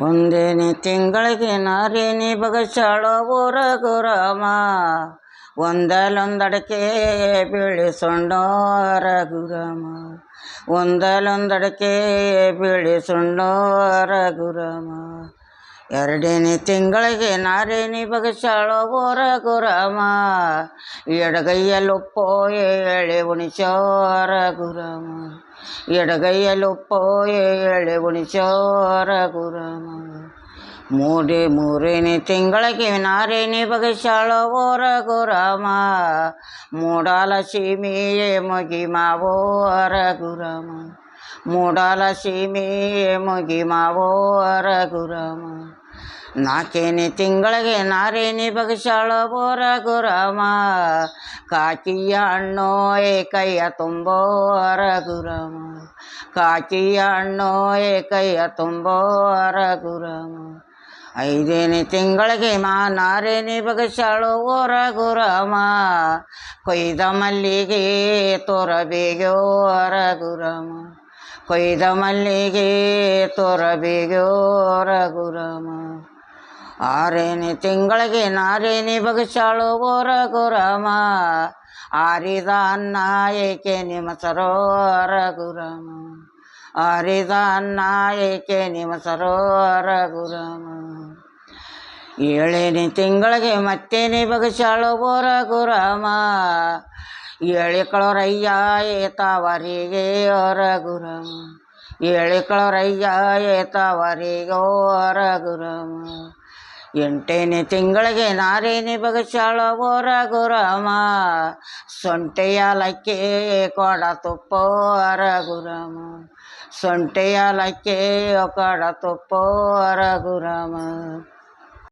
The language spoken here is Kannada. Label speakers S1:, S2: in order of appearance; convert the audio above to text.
S1: ಒಂದೇನೆ ತಿಂಗಳಿಗೆ ನಾರೇನಿ ಬಗಸಾಳೋ ಊರ ಗುರಾಮ ಒಂದಲೊಂದಡಕೆ ಬೀಳಿಸೊಂಡೋರ ಗುರಾಮ ಒಂದಲೊಂದಡಕೆ ಬೀಳಿಸೊಂಡೋರ ಗುರಾಮ ಎರಡನೇ ತಿಂಗಳಿಗೆ ನಾರೇನಿ ಬಗಸಾಳೋ ಊರ ಗುರಾಮ ಎಡಗೈಯಲ್ಲೊಪ್ಪೋ ಏಳೆ ಉಣಿಸೋರ ಗುರಾಮ ಎಡಗೈಯಲ್ಲೊಪ್ಪೋ ಏಳೆ ಉಣಿಸೋರ ಗುರಾಮ ಮೂಡಿ ಮೂರನೇ ತಿಂಗಳಿಗೆ ನಾರೇನಿ ಬಗಸಾಳೋ ಓರ ಗುರಾಮ ಮೂಡಾಲ ಸೀಮೆಯೇ ಮುಗಿ ಮಾವೋರ ಗುರಾಮ ಮೂಡಾಲ ಸೀಮೆಯೇ ಮುಗಿ ಮಾವೋರ ಗುರಾಮ ನಾಲ್ಕೇನೆ ತಿಂಗಳಿಗೆ ನಾರೇನಿ ಬಗಶಾಳ ಬೋರ ಗುರಾಮ ಕಾಕಿಯ ಹಣ್ಣು ಏಕಯ್ಯ ತುಂಬೋರ ಗುರಾಮ ಕಾಕಿಯ ಹಣ್ಣು ಏಕಯ್ಯ ತುಂಬೋರ ಗುರಾಮ ಐದೇನೆ ತಿಂಗಳಿಗೆ ಮಾ ನಾರೇನಿ ಬಗಸಾಳು ಓರ ಗುರಾಮ ಕೊಯ್ದ ಮಲ್ಲಿಗೆ ತೋರಬೇಗೋರ ಗುರಾಮ ಕೊಯ್ದ ಮಲ್ಲಿಗೆ ತೋರಬೇಗೋರ ಗುರಾಮ ಆರೇನೆ ತಿಂಗಳಿಗೆ ನಾರೇನಿ ಬಗಸಾಳು ಓರ ಗುರಮ ಆರಿದ ಅನ್ನ ಏಕೆ ನಿಮ್ಮ ಸರೋರ ಗುರಮ ಆರಿದ ಅನ್ನ ಏಕೆ ನಿಮ್ಮ ಸರೋರ ಗುರಮ ಏಳೇನಿ ತಿಂಗಳಿಗೆ ಮತ್ತೇನಿ ಬಗಸಾಳು ಓರ ಗುರಮ ಏಳಿ ಕಳೋರಯ್ಯ ಏತಾವರಿಗೆ ಹೊರ ಗುರಮ ಏಳಿ ಕಳೋರಯ್ಯ ಏತಾವರಿಗೆ ಹೊರ ಗುರಾಮ ಎಂಟನೇ ತಿಂಗಳಿಗೆ ನಾರೇನಿ ಬಗಸಾಳ ಓರ ಗುರಾಮ ಸೊಂಟೆಯ ಲಕ್ಕೆ ಕೊಡ ತುಪ್ಪೋರ ಗುರಾಮ ಸೊಂಟೆಯ ಲಕ್ಕೆ ಕೊಡ ತುಪ್ಪೋರ ಗುರಾಮ